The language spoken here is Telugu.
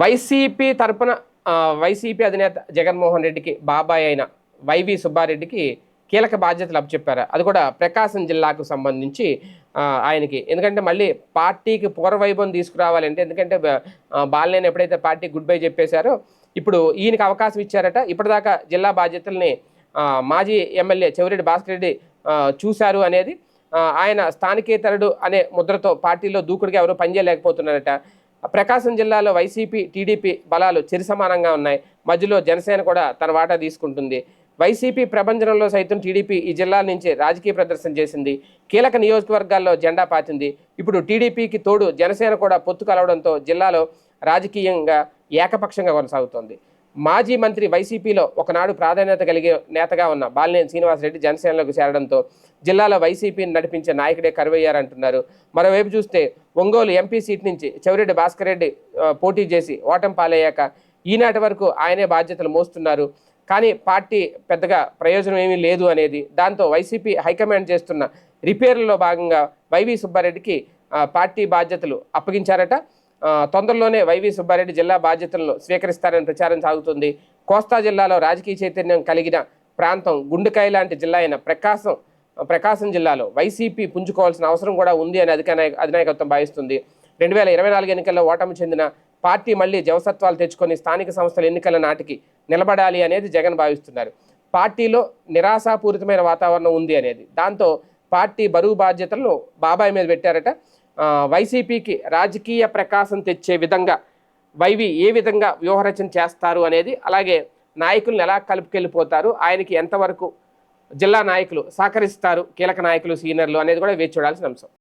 వైసీపీ తరపున వైసీపీ అధినేత జగన్మోహన్ రెడ్డికి బాబాయ్ అయిన వైవి సుబ్బారెడ్డికి కీలక బాధ్యతలు అప్పచెప్పారు. అది కూడా ప్రకాశం జిల్లాకు సంబంధించి ఆయనకి. ఎందుకంటే మళ్ళీ పార్టీకి పూర్వవైభవం తీసుకురావాలంటే ఎందుకంటే బాలనేని ఎప్పుడైతే పార్టీ గుడ్ బై చెప్పేశారో ఇప్పుడు ఈయనకి అవకాశం ఇచ్చారట. ఇప్పటిదాకా జిల్లా బాధ్యతల్ని మాజీ ఎమ్మెల్యే చెవిరెడ్డి భాస్కర్ రెడ్డి చూశారు అనేది ఆయన స్థానికేతరుడు అనే ముద్రతో పార్టీలో దూకుడుగా ఎవరు పనిచేయలేకపోతున్నారట. ప్రకాశం జిల్లాలో వైసీపీ టీడీపీ బలాలు చిరుసమానంగా ఉన్నాయి. మధ్యలో జనసేన కూడా తన వాటా తీసుకుంటుంది. వైసీపీ ప్రభంజనంలో సైతం టీడీపీ ఈ జిల్లాల నుంచి రాజకీయ ప్రదర్శన చేసింది. కీలక నియోజకవర్గాల్లో జెండా పాతింది. ఇప్పుడు టీడీపీకి తోడు జనసేన కూడా పొత్తు కలవడంతో జిల్లాలో రాజకీయంగా ఏకపక్షంగా కొనసాగుతోంది. మాజీ మంత్రి వైసీపీలో ఒకనాడు ప్రాధాన్యత కలిగే నేతగా ఉన్న బాలినేని శ్రీనివాసరెడ్డి జనసేనలోకి చేరడంతో జిల్లాలో వైసీపీని నడిపించే నాయకుడే కరువయ్యారంటున్నారు. మరోవైపు చూస్తే ఒంగోలు ఎంపీ సీట్ నుంచి చెవిరెడ్డి భాస్కర్ రెడ్డి పోటీ చేసి ఓటం పాలయ్యాక ఈనాటి వరకు ఆయనే బాధ్యతలు మోస్తున్నారు. కానీ పార్టీ పెద్దగా ప్రయోజనం ఏమీ లేదు అనేది దాంతో వైసీపీ హైకమాండ్ చేస్తున్న రిపేర్లలో భాగంగా వైవి సుబ్బారెడ్డికి పార్టీ బాధ్యతలు అప్పగించారట. తొందరలోనే వైవి సుబ్బారెడ్డి జిల్లా బాధ్యతలను స్వీకరిస్తారని ప్రచారం సాగుతుంది. కోస్తా జిల్లాలో రాజకీయ చైతన్యం కలిగిన ప్రాంతం గుండెకాయ లాంటి జిల్లా అయిన ప్రకాశం ప్రకాశం జిల్లాలో వైసీపీ పుంజుకోవాల్సిన అవసరం కూడా ఉంది అని అధిక అధినాయకత్వం భావిస్తుంది. రెండు వేల ఇరవై నాలుగు ఎన్నికల్లో ఓటమి చెందిన పార్టీ మళ్ళీ జవసత్వాలు తెచ్చుకొని స్థానిక సంస్థల ఎన్నికల నాటికి నిలబడాలి అనేది జగన్ భావిస్తున్నారు. పార్టీలో నిరాశాపూరితమైన వాతావరణం ఉంది అనేది. దాంతో పార్టీ బరువు బాధ్యతలను బాబాయ్ మీద పెట్టారట. వైసీపీకి రాజకీయ ప్రకాశం తెచ్చే విధంగా వైవి ఏ విధంగా వ్యూహరచన చేస్తారు అనేది అలాగే నాయకులను ఎలా కలుపుకెళ్ళిపోతారు ఆయనకి ఎంతవరకు జిల్లా నాయకులు సహకరిస్తారు కీలక నాయకులు సీనియర్లు అనేది కూడా వేచి చూడాల్సిన అంశం.